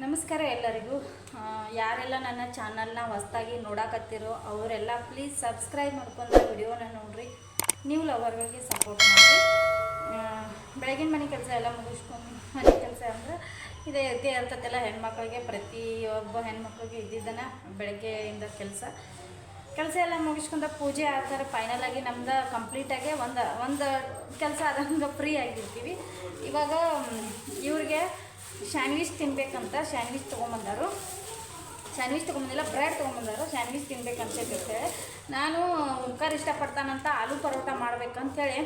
ನಮಸ್ಕಾರ ಎಲ್ಲರಿಗೂ. ಯಾರೆಲ್ಲ ನನ್ನ ಚಾನಲ್ನ ಹೊಸ್ದಾಗಿ ನೋಡಾಕತ್ತಿರೋ ಅವರೆಲ್ಲ ಪ್ಲೀಸ್ ಸಬ್ಸ್ಕ್ರೈಬ್ ಮಾಡ್ಕೊಂಡು ವಿಡಿಯೋನ ನೋಡ್ರಿ. ನೀವು ಲವರ್ಗಳಿಗೆ ಸಪೋರ್ಟ್ ಮಾಡಿ ಆ, ಬೆಳಗಿನ ಮನೆ ಕೆಲಸ ಎಲ್ಲ ಮುಗಿಸ್ಕೊಂಡು ಮನೆ ಕೆಲಸ ಅಂದ್ರೆ ಇದೇ ಇದ್ದೇ ಇರ್ತದೆಲ್ಲ ಹೆಣ್ಮಕ್ಳಿಗೆ ಪ್ರತಿಯೊಬ್ಬ ಹೆಣ್ಮಕ್ಳಿಗೆ ಇದ್ದಿದ್ದನ ಬೆಳಗ್ಗೆಯಿಂದ ಕೆಲಸ. ಕೆಲಸ ಎಲ್ಲ ಮುಗಿಸ್ಕೊಂಡ ಪೂಜೆ ಆಗ್ತಾರೆ ಫೈನಲ್ ಆಗಿ ನಮ್ದು ಕಂಪ್ಲೀಟಾಗಿ ಒಂದು ಒಂದು ಕೆಲಸ ಆದಂಗೆ ಫ್ರೀ ಆಗಿರ್ತೀವಿ. ಇವಾಗ ಇವ್ರಿಗೆ ಸ್ಯಾಂಡ್ವಿಚ್ ತಿನ್ಬೇಕಂತ ಸ್ಯಾಂಡ್ವಿಚ್ ತೊಗೊಂಬಂದರು. ಸ್ಯಾಂಡ್ವಿಚ್ ತೊಗೊಂಬಂದಿಲ್ಲ, ಬ್ರೆಡ್ ತೊಗೊಂಬಂದರು. ಸ್ಯಾಂಡ್ವಿಚ್ ಹೇಳ್ತೇವೆ ನಾನು ಉಂಕಾರ ಇಷ್ಟಪಡ್ತಾನಂತ ಆಲೂ ಪರೋಟ ಮಾಡ್ಬೇಕಂತೇಳಿ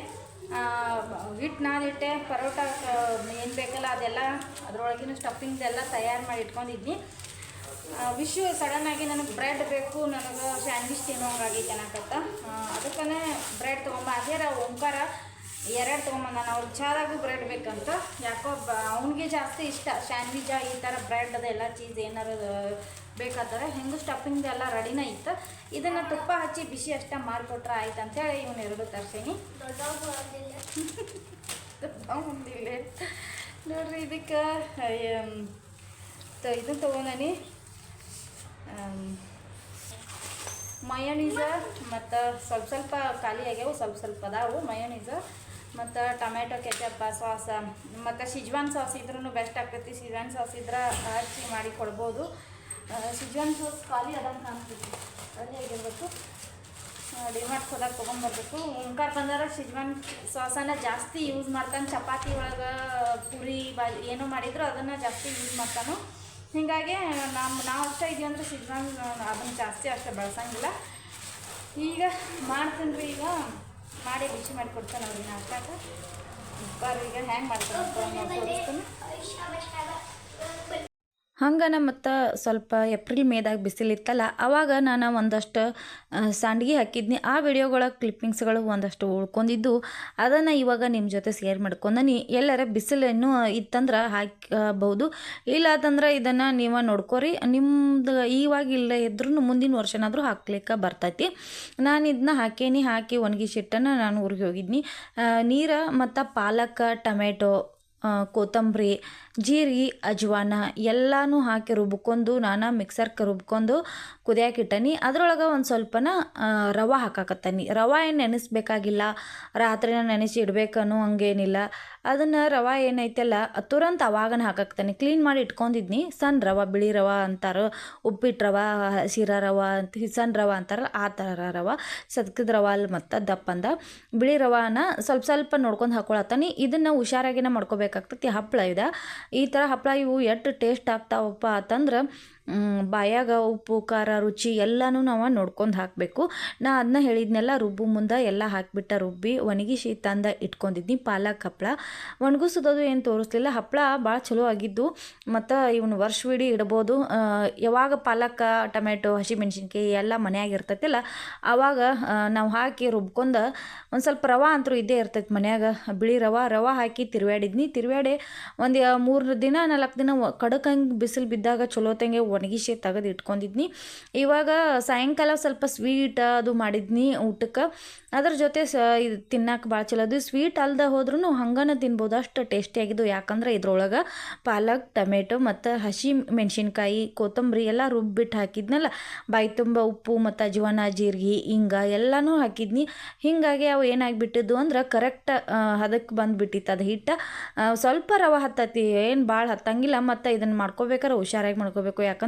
ಹಿಟ್ಟು ನಾದಿಟ್ಟೆ ಪರೋಟ ಏನು ಬೇಕಲ್ಲ ಅದೆಲ್ಲ, ಅದರೊಳಗಿನ ಸ್ಟಫಿಂಗ್ಸ್ ಎಲ್ಲ ತಯಾರು ಮಾಡಿ ಇಟ್ಕೊಂಡಿದ್ನಿ. ವಿಶು ಸಡನ್ನಾಗಿ ನನಗೆ ಬ್ರೆಡ್ ಬೇಕು, ನನಗೆ ಸ್ಯಾಂಡ್ವಿಚ್ ತಿನ್ನೋಂಗಾಗೈತೆ ಅನ್ನಕತ್ತ. ಅದಕ್ಕೇ ಬ್ರೆಡ್ ತೊಗೊಂಬ ಅದೇ ಓಂಕಾರ ಎರಡು ತೊಗೊಂಬಂದ ಅವ್ರಿಗೆ ಚಾದಾಗೂ ಬ್ರೆಡ್ ಬೇಕಂತ. ಯಾಕೋ ಅವನಿಗೆ ಜಾಸ್ತಿ ಇಷ್ಟ. ಸ್ಯಾಂಡ್ವಿಚ ಈ ಥರ ಬ್ರೆಡ್ ಅದೆಲ್ಲ ಚೀಸ್ ಏನಾರು ಬೇಕಾದ್ರೆ ಹೆಂಗೂ ಸ್ಟಫಿಂಗ್ ಎಲ್ಲ ರೆಡಿನ ಇತ್ತು. ಇದನ್ನು ತುಪ್ಪ ಹಚ್ಚಿ ಬಿಸಿ ಅಷ್ಟೇ ಮಾಡಿಕೊಟ್ರೆ ಆಯ್ತು ಅಂತೇಳಿ ಇವನು ಎರಡು ತರ್ಸೀನಿ. ಒಂದಿಲ್ಲ ನೋಡ್ರಿ ಇದಕ್ಕೆ ಇದು ತೊಗೊಂಡನಿ. ಮಯೋನೀಸ ಮತ್ತು ಸ್ವಲ್ಪ ಸ್ವಲ್ಪ ಖಾಲಿ ಆಗ್ಯಾವು, ಸ್ವಲ್ಪ ಸ್ವಲ್ಪ ಅದಾವು ಮಯೋನೀಸ. ಮತ್ತು ಟೊಮೆಟೊ ಕೆಚಪ್ಪ ಸಾಸ, ಮತ್ತು ಶಿಜ್ವಾನ್ ಸಾಸ್ ಇದ್ರೂ ಬೆಸ್ಟ್ ಆಗ್ತೈತಿ. ಶಿಜ್ವಾನ್ ಸಾಸ್ ಇದ್ರೆ ಹಚ್ಚಿ ಮಾಡಿ ಕೊಡ್ಬೋದು. ಶಿಜ್ವಾನ್ ಸಾಸ್ ಖಾಲಿ ಅದಂಗೆ ಕಾಣ್ತೀವಿ ಖಾಲಿ ಆಗಿರ್ಬೇಕು. ಡಿಮಾರ್ಟ್ ಹೋದಾಗ ತೊಗೊಂಬರ್ಬೇಕು. ಓಂಕಾರ ಬಂದರೆ ಶಿಜ್ವಾನ್ ಸಾಸನ ಜಾಸ್ತಿ ಯೂಸ್ ಮಾಡ್ತಾನೆ. ಚಪಾತಿ ಒಳಗೆ ಪುರಿ, ಬಾ, ಏನೋ ಮಾಡಿದ್ರು ಅದನ್ನು ಜಾಸ್ತಿ ಯೂಸ್ ಮಾಡ್ತಾನು. ಹೀಗಾಗಿ ನಮ್ಮ ನಾವು ಅಷ್ಟೇ ಇದೀವಿ ಅಂದರೆ ಶಿಜ್ವಾನ್ ಅದನ್ನು ಜಾಸ್ತಿ ಅಷ್ಟೇ ಬಳಸಂಗಿಲ್ಲ. ಈಗ ಮಾಡ್ತೀನಿ ರೀ ಈಗ. ಮಾಡಿ ಬಿಸಿ ಮಾಡಿ ಕೊಡ್ತಾನೆ ಅವ್ರಿಗೆ ನಾಷ್ಟಾಕ ಬರ್ರಿ ಈಗ ಹ್ಯಾಂಗೆ ಮಾಡ್ತಾನೆ ತೋರಿಸ್ತೀನಿ. ಹಂಗನ ಮತ್ತು ಸ್ವಲ್ಪ ಏಪ್ರಿಲ್ ಮೇದಾಗ ಬಿಸಿಲಿತ್ತಲ್ಲ ಆವಾಗ ನಾನು ಒಂದಷ್ಟು ಸಂಡ್ಗಿ ಹಾಕಿದ್ನಿ. ಆ ವಿಡಿಯೋಗಳ ಕ್ಲಿಪ್ಪಿಂಗ್ಸ್ಗಳು ಒಂದಷ್ಟು ಉಳ್ಕೊಂಡಿದ್ದು. ಅದನ್ನು ಇವಾಗ ನಿಮ್ಮ ಜೊತೆ ಶೇರ್ ಮಾಡ್ಕೊಂಡನಿ. ಎಲ್ಲರ ಬಿಸಿಲು ಇನ್ನೂ ಇತ್ತಂದ್ರೆ ಹಾಕಬಹುದು ಇಲ್ಲ ಅಂತಂದ್ರೆ ಇದನ್ನು ನೀವು ನೋಡ್ಕೊರಿ. ನಿಮ್ದು ಇವಾಗ ಇಲ್ಲ ಇದ್ರೂ ಮುಂದಿನ ವರ್ಷನಾದರೂ ಹಾಕ್ಲಿಕ್ಕೆ ಬರ್ತೈತಿ. ನಾನು ಇದನ್ನ ಹಾಕೇನಿ, ಹಾಕಿ ಒಣಗಿಸಿಟ್ಟನ್ನು ನಾನು ಊರಿಗೆ ಹೋಗಿದ್ನಿ. ನೀರು ಮತ್ತು ಪಾಲಕ್ ಟೊಮೆಟೊ ಕೊತ್ತಂಬರಿ ಜೀರಿಗೆ ಅಜ್ವಾನ ಎಲ್ಲನೂ ಹಾಕಿ ರುಬ್ಕೊಂಡು, ನಾನು ಮಿಕ್ಸರ್ಗೆ ರುಬ್ಕೊಂಡು ಕುದಿಯಾಕೆ ಅದರೊಳಗೆ ಅದ್ರೊಳಗೆ ಒಂದು ಸ್ವಲ್ಪನ ರವೆ ಹಾಕಾಕತ್ತನಿ. ರವೆ ಏನು ನೆನೆಸ್ಬೇಕಾಗಿಲ್ಲ. ರಾತ್ರಿನ ನೆನೆಸಿ ಇಡಬೇಕನ್ನೋ ಹಂಗೇನಿಲ್ಲ. ಅದನ್ನು ರವೆ ಏನೈತಲ್ಲ, ತುರಂತ ಅವಾಗನ ಹಾಕಾಕ್ತಾನೆ ಕ್ಲೀನ್ ಮಾಡಿ ಇಟ್ಕೊಂಡಿದ್ನಿ. ಸಣ್ಣ ರವೆ, ಬಿಳಿ ರವೆ ಅಂತಾರೆ. ಉಪ್ಪಿಟ್ಟು ರವೆ, ಹಸಿರ ರವೆ ಅಂತ ಸಣ್ಣ ರವೆ ಅಂತಾರೆ. ಆ ಥರ ರವೆ. ಸದ್ಕದ ರವೆ ಅಲ್ಲಿ ಮತ್ತು ದಪ್ಪಂದ ಬಿಳಿ ರವಾನ ಸ್ವಲ್ಪ ಸ್ವಲ್ಪ ನೋಡ್ಕೊಂಡು ಹಾಕೊಳತ್ತಾನೆ. ಇದನ್ನು ಹುಷಾರಾಗಿನ ಮಾಡ್ಕೋಬೇಕಾಗ್ತೈತಿ ಹಪ್ಪಳ ಇದು. ಈ ಥರ ಹಪ್ಪಳ ಇವು ಎಷ್ಟು ಟೇಸ್ಟ್ ಆಗ್ತಾವಪ್ಪ ಅಂತಂದ್ರೆ ಬಾಯಾಗ ಉಪ್ಪು, ಖಾರ, ರುಚಿ ಎಲ್ಲನೂ ನಾವು ನೋಡ್ಕೊಂಡು ಹಾಕಬೇಕು. ನಾ ಅದನ್ನ ಹೇಳಿದ್ನೆಲ್ಲ ರುಬ್ಬು ಮುಂದೆ ಎಲ್ಲ ಹಾಕಿಬಿಟ್ಟ ರುಬ್ಬಿ ಒಣಗಿಸಿ ತಂದ ಇಟ್ಕೊಂಡಿದ್ನಿ, ಪಾಲಕ್ ಹಪ್ಪಳ ಒಣಗಿಸೋದು ಏನು ತೋರಿಸ್ಲಿಲ್ಲ ಹಪ್ಪಳ ಭಾಳ ಚಲೋ ಆಗಿದ್ದು, ಮತ್ತು ಇವನು ವರ್ಷವಿಡೀ ಇಡ್ಬೋದು. ಯಾವಾಗ ಪಾಲಕ್ ಟೊಮೆಟೊ ಹಸಿಮೆಣ್ಸಿನ್ಕಾಯಿ ಎಲ್ಲ ಮನ್ಯಾಗ ಇರ್ತೈತಿಲ್ಲ ಆವಾಗ ನಾವು ಹಾಕಿ ರುಬ್ಕೊಂಡು ಒಂದು ಸ್ವಲ್ಪ ರವೆ ಅಂತೂ ಇದ್ದೇ ಇರ್ತೈತಿ ಮನ್ಯಾಗ, ಬಿಳಿ ರವೆ ರವೆ ಹಾಕಿ ತಿರ್ವ್ಯಾಡಿದ್ನಿ. ತಿರ್ವ್ಯಾಡೆ ಒಂದು ಮೂರು ದಿನ, ನಾಲ್ಕು ದಿನ ಕಡಕಂಗೆ ಬಿಸಿಲು ಬಿದ್ದಾಗ ಚಲೋತಂಗೆ ಒಣಗಿಸಿ ತೆಗೆದು ಇಟ್ಕೊಂಡಿದ್ನಿ. ಇವಾಗ ಸಾಯಂಕಾಲ ಸ್ವಲ್ಪ ಸ್ವೀಟ್ ಅದು ಮಾಡಿದ್ನಿ ಊಟಕ್ಕೆ. ಅದ್ರ ಜೊತೆ ಸ ಇದು ತಿನ್ನಕ್ಕೆ ಭಾಳ ಚಲೋ. ಅದು ಸ್ವೀಟ್ ಅಲ್ಲದೆ ಹೋದ್ರೂ ಹಂಗನ ತಿನ್ಬೋದು. ಅಷ್ಟು ಟೇಸ್ಟಿಯಾಗಿದ್ದು ಯಾಕಂದ್ರೆ ಇದ್ರೊಳಗೆ ಪಾಲಕ್, ಟೊಮೆಟೊ ಮತ್ತು ಹಸಿ ಮೆಣಸಿನ್ಕಾಯಿ, ಕೊತ್ತಂಬರಿ ಎಲ್ಲ ರುಬ್ಬಿಟ್ಟು ಹಾಕಿದ್ನಲ್ಲ. ಬಾಯಿ ತುಂಬ ಉಪ್ಪು ಮತ್ತು ಅಜ್ವಾನ ಜೀರಿಗೆ ಹಿಂಗ ಎಲ್ಲನೂ ಹಾಕಿದ್ನಿ. ಹೀಗಾಗಿ ಅವು ಏನಾಗಿಬಿಟ್ಟಿದ್ದು ಅಂದ್ರೆ ಕರೆಕ್ಟ್ ಅದಕ್ಕೆ ಬಂದುಬಿಟ್ಟಿತ್ತು ಅದು ಹಿಟ್ಟು. ಸ್ವಲ್ಪ ರವೆ ಹತ್ತತಿ. ಏನು ಭಾಳ ಹತ್ತಂಗಿಲ್ಲ. ಮತ್ತು ಇದನ್ನು ಮಾಡ್ಕೋಬೇಕಾರೆ ಹುಷಾರಾಗಿ ಮಾಡ್ಕೋಬೇಕು. ಯಾಕಂದ್ರೆ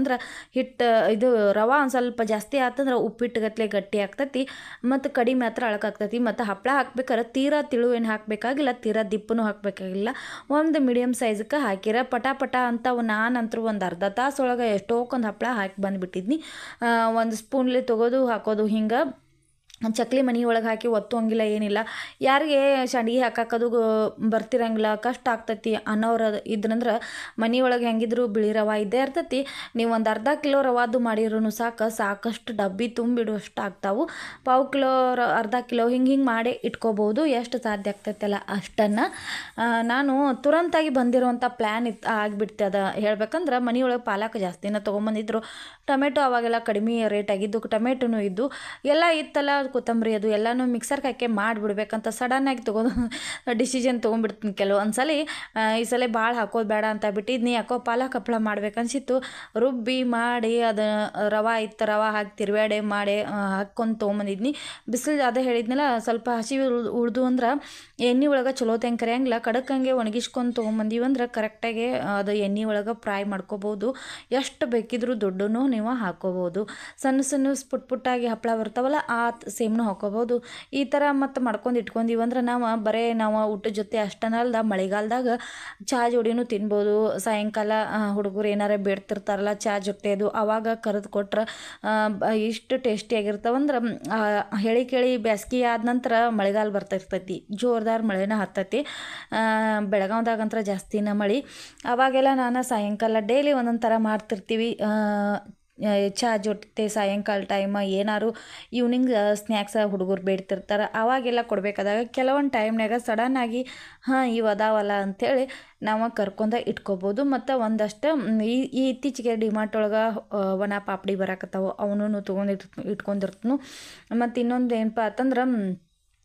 ಹಿಟ್ಟು, ಇದು ರವೆ ಒಂದು ಸ್ವಲ್ಪ ಜಾಸ್ತಿ ಆತಂದ್ರೆ ಉಪ್ಪಿಟ್ಟು ಗತ್ಲೆ ಗಟ್ಟಿ ಆಗ್ತತಿ, ಮತ್ತು ಕಡಿಮೆ ಹತ್ರ ಅಳಕಾಗ್ತತಿ ಮತ್ತು ಹಪ್ಪಳ ಹಾಕ್ಬೇಕಾರೆ ತೀರಾ ತಿಳು ಏನು ಹಾಕಬೇಕಾಗಿಲ್ಲ, ತೀರಾ ದಿಪ್ಪನೂ ಹಾಕಬೇಕಾಗಿಲ್ಲ, ಒಂದು ಮೀಡಿಯಮ್ ಸೈಜ್ಗೆ ಹಾಕಿರ ಪಟ ಪಟ ಅಂತ ನಾನಂತರೂ ಒಂದು ಅರ್ಧ ತಾಸೊಳಗೆ ಎಷ್ಟೋಕೊಂದು ಹಪ್ಪಳ ಹಾಕಿ ಬಂದುಬಿಟ್ಟಿದ್ನಿ ಒಂದು ಸ್ಪೂನ್ಲಿ ತೊಗೋದು, ಹಾಕೋದು ಹಿಂಗೆ. ಚಕ್ಲಿ ಮನೆ ಒಳಗೆ ಹಾಕಿ ಒತ್ತುವಂಗಿಲ್ಲ, ಏನಿಲ್ಲ. ಯಾರಿಗೆ ಸಂಡ್ಗಿ ಹಾಕಾಕೋದು ಬರ್ತಿರಂಗಿಲ್ಲ, ಕಷ್ಟ ಆಗ್ತೈತಿ ಅನ್ನೋರು ಇದ್ರಂದ್ರೆ ಮನೆ ಒಳಗೆ ಹೆಂಗಿದ್ರು ಬಿಳಿ ರವೆ ಇದ್ದೇ ಇರ್ತೈತಿ. ನೀವು ಒಂದು ಅರ್ಧ ಕಿಲೋ ರವಾದು ಮಾಡಿರೂ ಸಾಕು, ಸಾಕಷ್ಟು ಡಬ್ಬಿ ತುಂಬಿಡುವಷ್ಟು ಆಗ್ತಾವು. ಪಾವು ಕಿಲೋ ರ, ಅರ್ಧ ಕಿಲೋ ಹಿಂಗೆ ಹಿಂಗೆ ಮಾಡಿ ಇಟ್ಕೋಬೋದು, ಎಷ್ಟು ಸಾಧ್ಯ ಆಗ್ತೈತಲ್ಲ ಅಷ್ಟನ್ನು. ನಾನು ತುರಂತಾಗಿ ಬಂದಿರುವಂಥ ಪ್ಲ್ಯಾನ್ ಇತ್ತು ಆಗಿಬಿಡ್ತದ ಹೇಳ್ಬೇಕಂದ್ರೆ ಮನೆಯೊಳಗೆ ಪಾಲಕ್ ಜಾಸ್ತಿನ ತೊಗೊಂಬಂದಿದ್ರು. ಟೊಮೆಟೊ ಅವಾಗೆಲ್ಲ ಕಡಿಮೆ ರೇಟ್ ಆಗಿದ್ದು, ಟೊಮೆಟೊನೂ ಇದ್ದು, ಎಲ್ಲ ಇತ್ತಲ್ಲ ಕೊತ್ತಂಬರಿ ಅದು ಎಲ್ಲನೂ ಮಿಕ್ಸರ್ಗೆ ಹಾಕಿ ಮಾಡಿಬಿಡ್ಬೇಕಂತ ಸಡನ್ನಾಗಿ ತೊಗೊಂಡು ಡಿಸಿಷನ್ ತೊಗೊಂಡ್ಬಿಡ್ತೀನಿ ಕೆಲವೊಂದು ಸಲ ಆ, ಈ ಸಲ ಭಾಳ ಹಾಕೋದು ಬೇಡ ಅಂತ ಬಿಟ್ಟಿದ್ನಿ ಯಾಕೋ ಪಾಲಕ್ ಹಪ್ಪಳ ಮಾಡ್ಬೇಕನ್ಸಿತ್ತು. ರುಬ್ಬಿ ಮಾಡಿ ಅದು ರವೆ ಇತ್ತು ರವೆ ಹಾಕಿ ತಿರುವಾಡೆ ಮಾಡಿ ಹಾಕ್ಕೊಂಡು ತೊಗೊಂಬಂದಿದ್ನಿ. ಬಿಸಿಲು ಅದೇ ಹೇಳಿದ್ನಲ್ಲ ಸ್ವಲ್ಪ ಹಸಿ ಉಳಿದು ಅಂದ್ರೆ ಎಣ್ಣೆ ಒಳಗೆ ಚಲೋ ತೆಂಗೆ ಖಡಕ್ ಹಂಗೆ ಒಣಗಿಸ್ಕೊಂಡು ತೊಗೊಂಬಂದೀವಿ ಅಂದ್ರೆ ಕರೆಕ್ಟಾಗಿ ಅದು ಎಣ್ಣೆ ಒಳಗೆ ಫ್ರೈ ಮಾಡ್ಕೋಬೋದು. ಎಷ್ಟು ಬೇಕಿದ್ರೂ ದುಡ್ಡನ್ನು ನೀವು ಹಾಕೋಬೋದು. ಸಣ್ಣ ಸಣ್ಣ ಪುಟ್ ಪುಟ್ಟಾಗಿ ಹಪ್ಪಳ ಬರ್ತಾವಲ್ಲ ಆ ಸೇಮ್ನು ಹಾಕೋಬೋದು ಈ ಥರ ಮತ್ತು ಮಾಡ್ಕೊಂಡು ಇಟ್ಕೊಂಡೀವಿ ಅಂದ್ರೆ ನಾವು ಬರೇ ನಾವು ಊಟದ ಜೊತೆ ಅಷ್ಟನಲ್ದ ಮಳೆಗಾಲದಾಗ ಚಹಾ ಜೋಡಿನೂ ತಿನ್ಬೋದು. ಸಾಯಂಕಾಲ ಹುಡುಗರು ಏನಾರ ಬೇಡ್ತಿರ್ತಾರಲ್ಲ ಚಹಾ ಜೊತೆ ಅದು ಆವಾಗ ಕರೆದು ಕೊಟ್ರೆ ಇಷ್ಟು ಟೇಸ್ಟಿಯಾಗಿರ್ತಾವಂದ್ರೆ ಹೇಳಿ ಕೇಳಿ ಬ್ಯಾಸ್ಗೆ ಆದ ನಂತರ ಮಳೆಗಾಲ ಬರ್ತಿರ್ತೈತಿ. ಜೋರ್ದಾರ್ ಮಳೆನ ಹತ್ತೈತಿ. ಬೆಳಗಾವ್ದಾಗಂತ್ರ ಜಾಸ್ತಿನ ಮಳೆ. ಅವಾಗೆಲ್ಲ ನಾನು ಸಾಯಂಕಾಲ ಡೈಲಿ ಒಂದೊಂದು ಥರ ಮಾಡ್ತಿರ್ತೀವಿ. ಚಹಾ ಜೊತೆ ಸಾಯಂಕಾಲ ಟೈಮ ಏನಾದ್ರು ಈವ್ನಿಂಗ್ ಸ್ನ್ಯಾಕ್ಸ್ ಹುಡುಗರು ಬೇಡ್ತಿರ್ತಾರೆ. ಅವಾಗೆಲ್ಲ ಕೊಡಬೇಕಾದಾಗ ಕೆಲವೊಂದು ಟೈಮ್ನಾಗ ಆಗಿ, ಹಾಂ, ಇವು ಅದಾವಲ್ಲ ಅಂಥೇಳಿ ನಾವು ಕರ್ಕೊಂಡ ಇಟ್ಕೋಬೋದು. ಮತ್ತು ಒಂದಷ್ಟು ಈ ಇತ್ತೀಚೆಗೆ ಡಿಮಾರ್ಟ್ ಒಳಗೆ ಒಣ ಪಾಪಡಿ ಬರಾಕತ್ತಾವ ಅವನು ತೊಗೊಂಡು ಇಟ್ಕೊಂಡಿರ್ತನು. ಮತ್ತು ಇನ್ನೊಂದು ಏನಪ್ಪ ಅಂತಂದ್ರೆ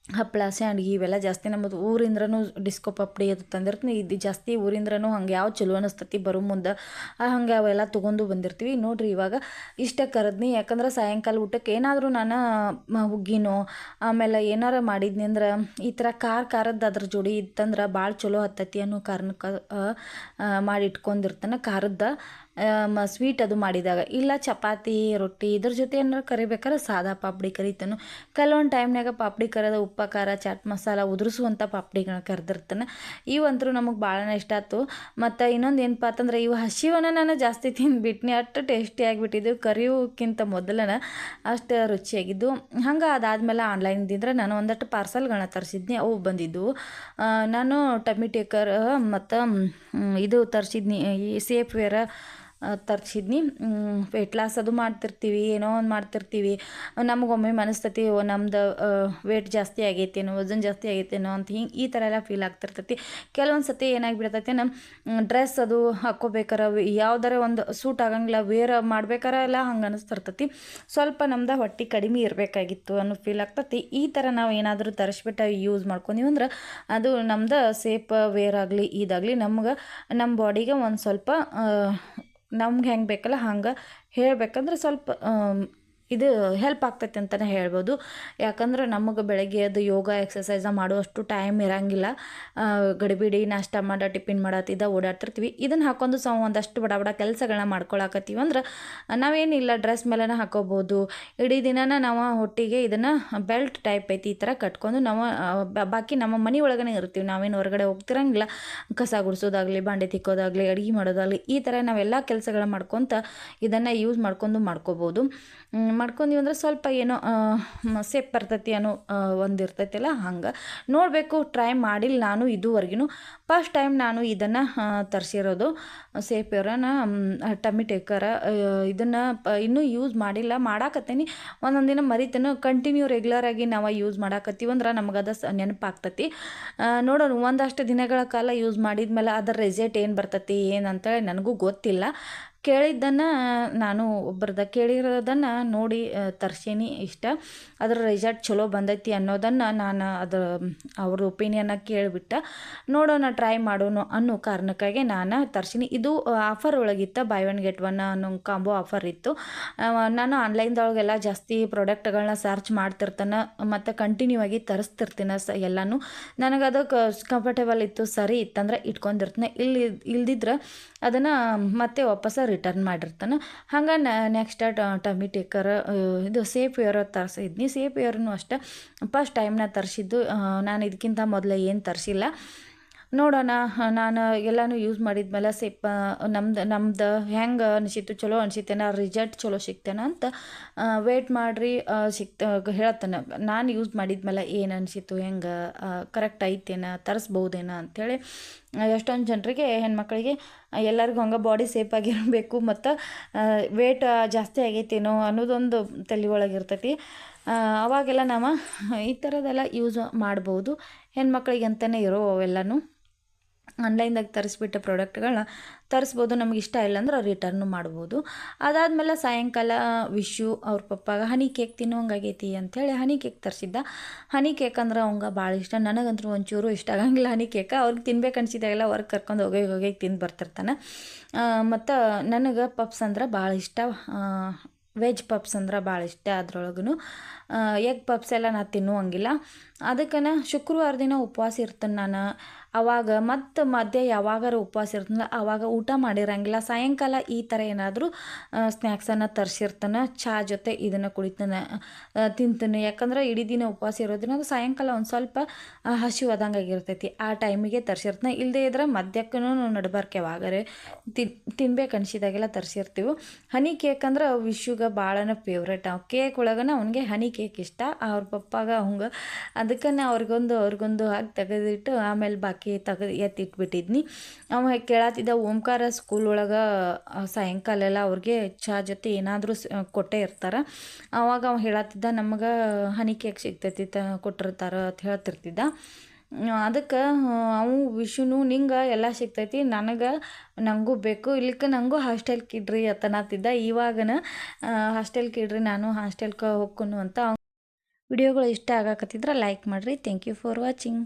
ಹಪ್ಪಳ ಸ್ಯಾಂಡ್ಗಿ ಇವೆಲ್ಲ ಜಾಸ್ತಿ ನಮ್ಮದು ಊರಿಂದ್ರೂ ಡಿಸ್ಕೋ ಪಪ್ಡಿ ಅದು ತಂದಿರ್ತೀನಿ. ಇದು ಜಾಸ್ತಿ ಊರಿಂದ್ರೂ ಹಂಗೆ ಯಾವ ಚಲೋ ಅನಿಸ್ತತಿ ಬರೋ ಮುಂದೆ ಹಂಗೆ ಅವೆಲ್ಲ ತೊಗೊಂಡು ಬಂದಿರ್ತೀವಿ. ನೋಡಿರಿ ಇವಾಗ ಇಷ್ಟ ಕರೆದ್ನಿ. ಯಾಕಂದ್ರೆ ಸಾಯಂಕಾಲ ಊಟಕ್ಕೆ ಏನಾದರೂ ನಾನು ಹುಗ್ಗಿನೋ, ಆಮೇಲೆ ಏನಾರ ಮಾಡಿದ್ನಿ ಅಂದ್ರೆ ಈ ಥರ ಖಾರ ಖಾರದ್ದು ಅದ್ರ ಜೋಡಿ ಇತ್ತಂದ್ರೆ ಭಾಳ ಚಲೋ ಹತ್ತತಿ ಅನ್ನೋ ಕಾರಣಕ್ಕೆ ಮಾಡಿಟ್ಕೊಂಡಿರ್ತಾನೆ ಖಾರದ್ದು. ಮ ಸ್ವೀಟ್ ಅದು ಮಾಡಿದಾಗ. ಇಲ್ಲ, ಚಪಾತಿ, ರೊಟ್ಟಿ, ಇದ್ರ ಜೊತೆ ಏನಾರು ಕರಿಬೇಕಾದ್ರೆ ಸಾದಾ ಪಾಪಡಿ ಕರಿತಾನು. ಕೆಲವೊಂದು ಟೈಮ್ನಾಗ ಪಾಪಡಿ ಕರೆದ ಉಪ್ಪ, ಖಾರ, ಚಾಟ್ ಮಸಾಲ ಉದುರಿಸುವಂಥ ಪಾಪಡಿಗಳನ್ನ ಕರೆದಿರ್ತಾನೆ. ಇವಂತರೂ ನಮಗೆ ಭಾಳನೇ ಇಷ್ಟ ಆಯ್ತು ಮತ್ತು ಇನ್ನೊಂದು ಏನಪ್ಪ ಅಂತಂದ್ರೆ ಇವು ಹಸಿವನ ನಾನು ಜಾಸ್ತಿ ತಿಂದುಬಿಟ್ನಿ. ಅಷ್ಟು ಟೇಸ್ಟಿ ಆಗಿಬಿಟ್ಟಿದ್ದು ಕರಿಯೋಕ್ಕಿಂತ ಮೊದಲನ ಅಷ್ಟು ರುಚಿಯಾಗಿದ್ದು ಹಂಗೆ ಅದಾದಮೇಲೆ ಆನ್ಲೈನ್ದಿಂದ ನಾನು ಒಂದಷ್ಟು ಪಾರ್ಸಲ್ಗಳನ್ನ ತರಿಸಿದ್ನಿ. ಅವು ಬಂದಿದ್ದವು ನಾನು ಟಮಿಟೇಕರ್ ಮತ್ತು ಇದು ತರಿಸಿದ್ನಿ. ಈ ಸೇಫ್ ವೇರ ತರಿಸಿದ್ನಿ. ವೆಯ್ಟ್ ಲಾಸ್ ಅದು ಮಾಡ್ತಿರ್ತೀವಿ, ಏನೋ ಒಂದು ಮಾಡ್ತಿರ್ತೀವಿ. ನಮಗೊಮ್ಮೆ ಮನಸ್ತತಿ ನಮ್ದು ವೆಯ್ಟ್ ಜಾಸ್ತಿ ಆಗೈತೇನೋ, ವಜನ್ ಜಾಸ್ತಿ ಆಗೈತೇನೋ ಅಂತ ಹಿಂಗೆ ಈ ಥರ ಎಲ್ಲ ಫೀಲ್ ಆಗ್ತಿರ್ತೈತಿ. ಕೆಲವೊಂದು ಸತಿ ಏನಾಗಿಬಿಡ್ತೈತೆ ನಮ್ಮ ಡ್ರೆಸ್ ಅದು ಹಾಕ್ಕೋಬೇಕಾರ ಯಾವ್ದಾರ ಒಂದು ಸೂಟ್ ಆಗಂಗಿಲ್ಲ ವೇರ್ ಮಾಡ್ಬೇಕಾರ ಎಲ್ಲ ಹಂಗೆ ಅನಿಸ್ತಿರ್ತೈತಿ. ಸ್ವಲ್ಪ ನಮ್ದು ಹೊಟ್ಟೆ ಕಡಿಮೆ ಇರಬೇಕಾಗಿತ್ತು ಅನ್ನೋ ಫೀಲ್ ಆಗ್ತೈತಿ. ಈ ಥರ ನಾವು ಏನಾದರೂ ತರಿಸ್ಬಿಟ್ಟು ಯೂಸ್ ಮಾಡ್ಕೊಂಡೀವಿ ಅಂದ್ರೆ ಅದು ನಮ್ದು ಸೇಫ್ ವೇರ್ ಆಗಲಿ, ಇದಾಗಲಿ, ನಮ್ಗೆ ನಮ್ಮ ಬಾಡಿಗೆ ಒಂದು ಸ್ವಲ್ಪ ನಮ್ಗೆ ಹೆಂಗೆ ಬೇಕಲ್ಲ ಹಂಗೆ ಹೇಳ್ಬೇಕಂದ್ರೆ ಸ್ವಲ್ಪ ಇದು ಹೆಲ್ಪ್ ಆಗ್ತೈತೆ ಅಂತಲೇ ಹೇಳ್ಬೋದು. ಯಾಕಂದ್ರೆ ನಮಗೆ ಬೆಳಗ್ಗೆ ಅದು ಯೋಗ ಎಕ್ಸಸೈಸ ಮಾಡುವಷ್ಟು ಟೈಮ್ ಇರಂಗಿಲ್ಲ. ಗಡಿಬಿಡಿ, ನಾಷ್ಟ ಮಾಡೋ ಟಿಫಿನ್ ಮಾಡತ್ತಿದ್ದ ಓಡಾಡ್ತಿರ್ತೀವಿ. ಇದನ್ನು ಹಾಕೊಂಡು ಸಹ ಒಂದಷ್ಟು ಬಡ ಬಡ ಕೆಲಸಗಳನ್ನ ಮಾಡ್ಕೊಳಕತ್ತೀವಿ. ಅಂದ್ರೆ ನಾವೇನಿಲ್ಲ ಡ್ರೆಸ್ ಮೇಲೇನ ಹಾಕೋಬೋದು. ಇಡೀ ದಿನನ ನಾವು ಹೊಟ್ಟಿಗೆ ಇದನ್ನು ಬೆಲ್ಟ್ ಟೈಪ್ ಐತಿ, ಈ ಥರ ಕಟ್ಕೊಂಡು ನಾವು ಬಾಕಿ ನಮ್ಮ ಮನೆ ಒಳಗನೆ ಇರ್ತೀವಿ. ನಾವೇನು ಹೊರಗಡೆ ಹೋಗ್ತಿರಂಗಿಲ್ಲ. ಕಸ ಗುಡಿಸೋದಾಗಲಿ, ಬಾಂಡೆ ತಿಕ್ಕೋದಾಗಲಿ, ಅಡುಗೆ ಮಾಡೋದಾಗಲಿ, ಈ ಥರ ನಾವೆಲ್ಲ ಕೆಲಸಗಳನ್ನ ಮಾಡ್ಕೊತ ಇದನ್ನು ಯೂಸ್ ಮಾಡ್ಕೊಂಡು ಮಾಡ್ಕೋಬೋದು. ಮಾಡ್ಕೊಂಡ್ವಿ ಅಂದ್ರೆ ಸ್ವಲ್ಪ ಏನೋ ಸೇಫ್ ಬರ್ತೈತಿ ಅನ್ನೋ ಒಂದು ಇರ್ತೈತಿಲ್ಲ ಹಂಗೆ. ನೋಡಬೇಕು ಟ್ರೈ ಮಾಡಿಲ್ಲ ನಾನು ಇದುವರೆಗೂ ಫಸ್ಟ್ ಟೈಮ್ ನಾನು ಇದನ್ನು ತರಿಸಿರೋದು. ಸೇಫಿಯರನ ಟಮಿಟೇಕರ ಇದನ್ನು ಇನ್ನೂ ಯೂಸ್ ಮಾಡಿಲ್ಲ. ಮಾಡಾಕತ್ತೀನಿ. ಒಂದೊಂದು ದಿನ ಮರಿತೇನೆ ಕಂಟಿನ್ಯೂ ರೆಗ್ಯುಲರಾಗಿ ನಾವು ಯೂಸ್ ಮಾಡಾಕತ್ತೀವಿ ಅಂದ್ರೆ ನಮಗೆ ಅದು ನೆನಪಾಗ್ತತಿ. ನೋಡೋಣ, ಒಂದಷ್ಟು ದಿನಗಳ ಕಾಲ ಯೂಸ್ ಮಾಡಿದ್ಮೇಲೆ ಅದರ ರಿಸಲ್ಟ್ ಏನು ಬರ್ತತಿ, ಏನಂತೇಳಿ ನನಗೂ ಗೊತ್ತಿಲ್ಲ. ಕೇಳಿದ್ದನ್ನು ನಾನು ಒಬ್ಬರದ ಕೇಳಿರೋದನ್ನು ನೋಡಿ ತರ್ಸೀನಿ ಇಷ್ಟ. ಅದರ ರಿಸಲ್ಟ್ ಚಲೋ ಬಂದೈತಿ ಅನ್ನೋದನ್ನು ನಾನು ಅದು, ಅವ್ರ ಒಪಿನಿಯನ್ನ ಕೇಳಿಬಿಟ್ಟು, ನೋಡೋಣ ಟ್ರೈ ಮಾಡೋಣ ಅನ್ನೋ ಕಾರಣಕ್ಕಾಗಿ ನಾನು ತರ್ಸೀನಿ. ಇದು ಆಫರ್ ಒಳಗಿತ್ತ ಬೈ ಒನ್ ಗೆಟ್ ಒನ್ ಅನ್ನೋ ಕಾಂಬೋ ಆಫರ್ ಇತ್ತು. ನಾನು ಆನ್ಲೈನ್ದೊಳಗೆಲ್ಲ ಜಾಸ್ತಿ ಪ್ರಾಡಕ್ಟ್ಗಳನ್ನ ಸರ್ಚ್ ಮಾಡ್ತಿರ್ತಾನೆ, ಮತ್ತು ಕಂಟಿನ್ಯೂ ಆಗಿ ತರಿಸ್ತಿರ್ತೀನಿ ಸ, ಎಲ್ಲನೂ. ನನಗೆ ಅದು ಕಂಫರ್ಟೇಬಲ್ ಇತ್ತು, ಸರಿ ಇತ್ತಂದ್ರೆ ಇಟ್ಕೊಂಡಿರ್ತೀನಿ. ಇಲ್ಲಿ, ಇಲ್ದಿದ್ರೆ ಅದನ್ನು ಮತ್ತೆ ವಾಪಸ್ ರಿಟರ್ನ್ ಮಾಡಿರ್ತಾನೆ. ಹಂಗೆ ನೆಕ್ಸ್ಟ್ ಟಮಿಟೇಕರ್ ಇದು ಸೇಫ್ ಇಯರ್ ತರಿಸಿದ್ನಿ. ಸೇಫ್ ಇಯರ್ನು ಅಷ್ಟೇ. ಫಸ್ಟ್ ಟೈಮ್ನ ತರಿಸಿದ್ದು ನಾನು ಇದಕ್ಕಿಂತ ಮೊದಲು ಏನು ತರಿಸಿಲ್ಲ. ನೋಡೋಣ ನಾನು ಎಲ್ಲನೂ ಯೂಸ್ ಮಾಡಿದ್ಮೇಲೆ ಸೇಪ್ ನಮ್ದು ನಮ್ದು ಹೆಂಗೆ ಅನಿಸಿತ್ತು ಚಲೋ ಅನಿಸಿತ್ತೇನ ರಿಸಲ್ಟ್ ಚಲೋ ಸಿಗ್ತೇನ ಅಂತ ವೇಟ್ ಮಾಡಿರಿ ಸಿಕ್ತ ಹೇಳ್ತಾನೆ ನಾನು ಯೂಸ್ ಮಾಡಿದ್ಮೇಲೆ ಏನು ಅನಿಸಿತ್ತು, ಹೆಂಗೆ ಕರೆಕ್ಟ್ ಐತೇನ ತರಿಸ್ಬೋದೇನ ಅಂಥೇಳಿ ಎಷ್ಟೊಂದು ಜನರಿಗೆ, ಹೆಣ್ಮಕ್ಳಿಗೆ ಎಲ್ಲರಿಗೂ ಹಂಗೆ ಬಾಡಿ ಸೇಫ್ ಆಗಿರಬೇಕು ಮತ್ತು ವೇಟ್ ಜಾಸ್ತಿ ಆಗೈತೇನೋ ಅನ್ನೋದೊಂದು ತಲೆ ಒಳಗೆ ಅವಾಗೆಲ್ಲ ನಾವು ಈ ಥರದ್ದೆಲ್ಲ ಯೂಸ್ ಮಾಡ್ಬೋದು. ಹೆಣ್ಮಕ್ಳಿಗೆ ಅಂತಲೇ ಇರೋ ಅವೆಲ್ಲನೂ. ಆನ್ಲೈನ್ದಾಗ ತರಿಸ್ಬಿಟ್ಟ ಪ್ರಾಡಕ್ಟ್ಗಳನ್ನ ತರಿಸ್ಬೋದು, ನಮ್ಗೆ ಇಷ್ಟ ಇಲ್ಲ ಅಂದ್ರೆ ರಿಟರ್ನು ಮಾಡ್ಬೋದು. ಅದಾದಮೇಲೆ ಸಾಯಂಕಾಲ, ವಿಶು ಅವ್ರ ಪಪ್ಪಾಗ ಹನಿ ಕೇಕ್ ತಿನ್ನುವಂಗಾಗೈತಿ ಅಂಥೇಳಿ ಹನಿ ಕೇಕ್ ತರಿಸಿದ್ದ. ಹನಿ ಕೇಕ್ ಅಂದ್ರೆ ಅವಂಗೆ ಭಾಳ ಇಷ್ಟ. ನನಗಂತೂ ಒಂಚೂರು ಇಷ್ಟ ಆಗಂಗಿಲ್ಲ ಹನಿ ಕೇಕ. ಅವ್ರಿಗೆ ತಿನ್ಬೇಕು ಅನಿಸಿದಾಗೆಲ್ಲ ವರ್ಕ್ ಕರ್ಕೊಂಡು ಹೋಗಿ ಹೋಗಿ ತಿಂದು ಬರ್ತಿರ್ತಾನೆ. ಮತ್ತು ನನಗೆ ಪಪ್ಸ್ ಅಂದ್ರೆ ಭಾಳ ಇಷ್ಟ. ವೆಜ್ ಪಪ್ಸ್ ಅಂದ್ರೆ ಭಾಳ ಇಷ್ಟ ಅದ್ರೊಳಗೂ ಎಗ್ ಪಪ್ಸ್ ಎಲ್ಲ ನಾನು ತಿನ್ನುವಂಗಿಲ್ಲ. ಅದಕ್ಕನ ಶುಕ್ರವಾರ ದಿನ ಉಪವಾಸ ಇರ್ತೇನೆ ನಾನು. ಅವಾಗ ಮತ್ತು ಮಧ್ಯೆ ಯಾವಾಗಾರ ಉಪವಾಸ ಇರ್ತನಲ್ಲ ಆವಾಗ ಊಟ ಮಾಡಿರಂಗಿಲ್ಲ. ಸಾಯಂಕಾಲ ಈ ಥರ ಏನಾದರೂ ಸ್ನ್ಯಾಕ್ಸನ್ನು ತರಿಸಿರ್ತಾನೆ ಚಹಾ ಜೊತೆ ಇದನ್ನು ಕುಡಿತಾನೆ ತಿಂತಾನೆ. ಯಾಕಂದ್ರೆ ಇಡೀ ದಿನ ಉಪವಾಸ ಇರೋದ್ರಿಂದ ಸಾಯಂಕಾಲ ಒಂದು ಸ್ವಲ್ಪ ಹಸಿವಾದಂಗೆ ಆಗಿರ್ತೈತಿ. ಆ ಟೈಮಿಗೆ ತರಿಸಿರ್ತಾನೆ. ಇಲ್ಲದೇ ಇದ್ರೆ ಮಧ್ಯಕ್ಕೂ ನಡ್ಬಾರ್ಕೆ ಯಾವಾಗಾರೆ ತಿನ್, ತಿನ್ಬೇಕು ಅನ್ಸಿದಾಗೆಲ್ಲ ತರಿಸಿರ್ತೀವಿ. ಹನಿ ಕೇಕ್ ಅಂದ್ರೆ ವಿಶುಗೆ ಭಾಳನ ಫೇವ್ರೇಟ್ ಅವ್ ಕೇಕ್ ಒಳಗನ ಅವನಿಗೆ ಹನಿ ಕೇಕ್ ಇಷ್ಟ, ಅವ್ರ ಪಪ್ಪಾಗ ಅವಂಗೆ. ಅದಕ್ಕೆ ಅವ್ರಿಗೊಂದು ಅವ್ರಿಗೊಂದು ಹಾಕಿ ತೆಗೆದಿಟ್ಟು ಆಮೇಲೆ ಬಾಕಿ ತೆಗೆದು ಎತ್ತಿಟ್ಬಿಟ್ಟಿದ್ನಿ. ಅವ ಕೇಳತ್ತಿದ್ದ ಓಂಕಾರ ಸ್ಕೂಲ್ ಒಳಗೆ ಸಾಯಂಕಾಲ ಎಲ್ಲ ಅವ್ರಿಗೆ ಚಹಾ ಜೊತೆ ಏನಾದರೂ ಕೊಟ್ಟೆ ಇರ್ತಾರೆ. ಅವಾಗ ಅವ ಹೇಳತ್ತಿದ್ದ ನಮ್ಗೆ ಹನಿ ಕೇಕ್ ಸಿಗ್ತೈತಿ ತ, ಕೊಟ್ಟಿರ್ತಾರ ಅಂತ ಹೇಳ್ತಿರ್ತಿದ್ದ. ಅದಕ್ಕೆ ಅವು ವಿಷುನು ನಿಂಗೆ ಎಲ್ಲ ಸಿಗ್ತೈತಿ. ನನಗೆ ನನಗೂ ಬೇಕು. ಇಲ್ಲಿಕ್ಕೆ ನನಗೂ ಹಾಸ್ಟೆಲ್ ಕಿಡ್ರಿ ಅತ್ತನಾತಿದ್ದ ಇವಾಗನ ಹಾಸ್ಟೆಲ್ ಕಿಡ್ರಿ ನಾನು ಹಾಸ್ಟೆಲ್ಗೆ ಹೋಗ್ಕೊನು ಅಂತ. ವಿಡಿಯೋಗಳು ಇಷ್ಟ ಆಗಕತ್ತಿದ್ರೆ ಲೈಕ್ ಮಾಡಿರಿ. Thank you for watching